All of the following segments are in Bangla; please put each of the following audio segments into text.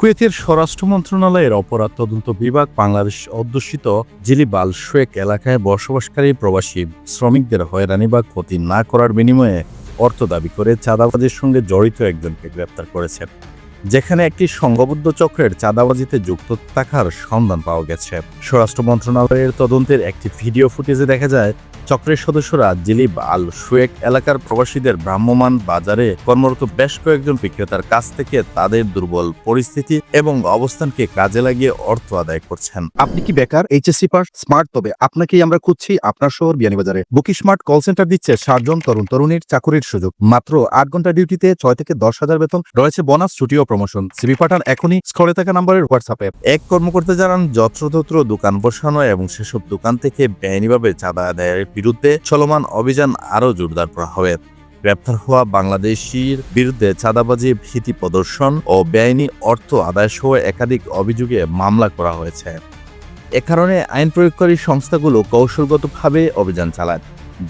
কুয়েতের স্বরাষ্ট্র মন্ত্রণালয়ের অপরাধ তদন্ত বিভাগ বাংলাদেশ অধ্যুষিত জিলিবাল শেখ এলাকায় বসবাসকারী প্রবাসী শ্রমিকদের হয়রানি বা ক্ষতি না করার বিনিময়ে অর্থ দাবি করে চাঁদাবাজির সঙ্গে জড়িত একজনকে গ্রেপ্তার করেছে। যেখানে একটি সংঘবদ্ধ চক্রের চাঁদাবাজিতে যুক্ত থাকার সন্ধান পাওয়া গেছে। স্বরাষ্ট্র মন্ত্রণালয়ের তদন্তের একটি ভিডিও ফুটেজে দেখা যায় চক্রের সদস্যরা জিলিব আল শুয়েক এলাকার প্রবাসীদের ভ্রাম্যমান বাজারে কর্মরত বেশ কয়েকজন বিক্রেতার কাছ থেকে তাদের দুর্বল পরিস্থিতি এবং অবস্থানকে কাজে লাগিয়ে অর্থ আদায় করছেন। আপনি কি বেকার? HSC pass? স্মার্ট তবে আপনাকেই আমরা খুঁজছি আপনার শহর বিয়ানীবাজারে। বুকি স্মার্ট কল সেন্টার দিচ্ছে ষাটজন তরুণ তরুণীর চাকুরির সুযোগ। মাত্র আট ঘণ্টা ডিউটিতে ছয় থেকে দশ হাজার বেতন। রয়েছে বোনাস ছুটি ও প্রমোশন। সিবি পাঠান এখনই স্ক্রলে থাকা নাম্বারের হোয়াটসঅ্যাপে। এক কর্মকর্তা জানান যত্রতত্র দোকান বসানো এবং সেসব দোকান থেকে বেআইনিভাবে চাঁদা আদায়ের বিরুদ্ধে চলমান অভিযান আরও জোরদার করা হবে। গ্রেপ্তার হওয়া বাংলাদেশির বিরুদ্ধে চাঁদাবাজি, ভীতি প্রদর্শন ও বেআইনি অর্থ আদায় সহ একাধিক অভিযোগে মামলা করা হয়েছে। এ কারণে আইন প্রয়োগকারী সংস্থাগুলো কৌশলগতভাবে অভিযান চালায়,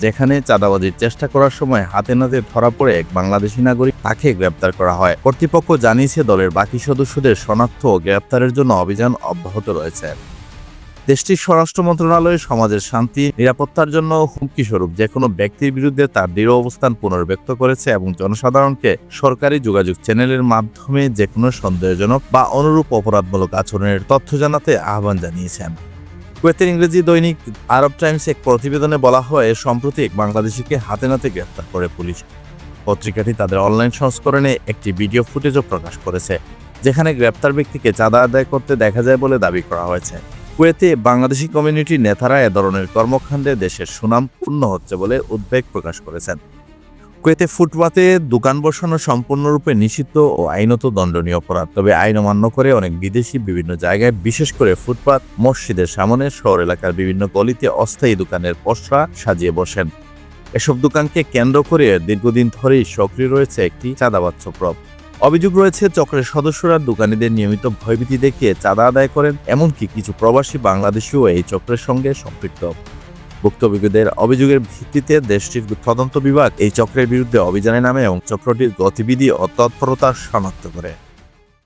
যেখানে চাঁদাবাজির চেষ্টা করার সময় হাতে নাতে ধরা পড়ে এক বাংলাদেশি নাগরিক, তাকে গ্রেপ্তার করা হয়। কর্তৃপক্ষ জানিয়েছে, দলের বাকি সদস্যদের শনাক্ত ও গ্রেপ্তারের জন্য অভিযান অব্যাহত রয়েছে। দেশটির স্বরাষ্ট্র মন্ত্রণালয়, সমাজের শান্তি, নিরাপত্তার জন্য হুমকি স্বরূপ যে কোনো ব্যক্তির বিরুদ্ধে তার দৃঢ় অবস্থান পুনর্ব্যক্ত করেছে এবং জনসাধারণকে সরকারি যোগাযোগ চ্যানেলের মাধ্যমে যে কোনো সন্দেহজনক বা অনুরূপ অপরাধমূলক আচরণের তথ্য জানাতে আহ্বান জানিয়েছেন। কুয়েতের ইংরেজি দৈনিক আরব টাইমস এক প্রতিবেদনে বলা হয়, সম্প্রতি এক বাংলাদেশিকে হাতে নাতে গ্রেপ্তার করে পুলিশ। পত্রিকাটি তাদের অনলাইন সংস্করণে একটি ভিডিও ফুটেজও প্রকাশ করেছে, যেখানে গ্রেপ্তার ব্যক্তিকে চাঁদা আদায় করতে দেখা যায় বলে দাবি করা হয়েছে। কুয়েতে বাংলাদেশি কমিউনিটির নেতারা এ ধরনের কর্মকাণ্ডে দেশের সুনাম পূর্ণ হচ্ছে বলে উদ্বেগ প্রকাশ করেছেন। কুয়েতে ফুটপাতে দোকান বসানো সম্পূর্ণরূপে নিষিদ্ধ ও আইনত দণ্ডনীয় অপরাধ। তবে আইন অমান্য করে অনেক বিদেশি বিভিন্ন জায়গায় বিশেষ করে ফুটপাত, মসজিদের সামনে, শহর এলাকার বিভিন্ন গলিতে অস্থায়ী দোকানের পসরা সাজিয়ে বসেন। এসব দোকানকে কেন্দ্র করে দীর্ঘদিন ধরেই সক্রিয় রয়েছে একটি চাঁদাবাদ চক্র। অভিযোগ রয়েছে, চক্রের সদস্যরা দোকানিদের নিয়মিত ভয়ভীতি দেখিয়ে চাঁদা আদায় করেন, এমনকি কিছু প্রবাসী বাংলাদেশিও এই চক্রের সঙ্গে সম্পৃক্ত। ভুক্তভোগীদের অভিযোগের ভিত্তিতে দেশটির তদন্ত বিভাগ এই চক্রের বিরুদ্ধে অভিযানে নামে এবং চক্রটির গতিবিধি ও তৎপরতা শনাক্ত করে।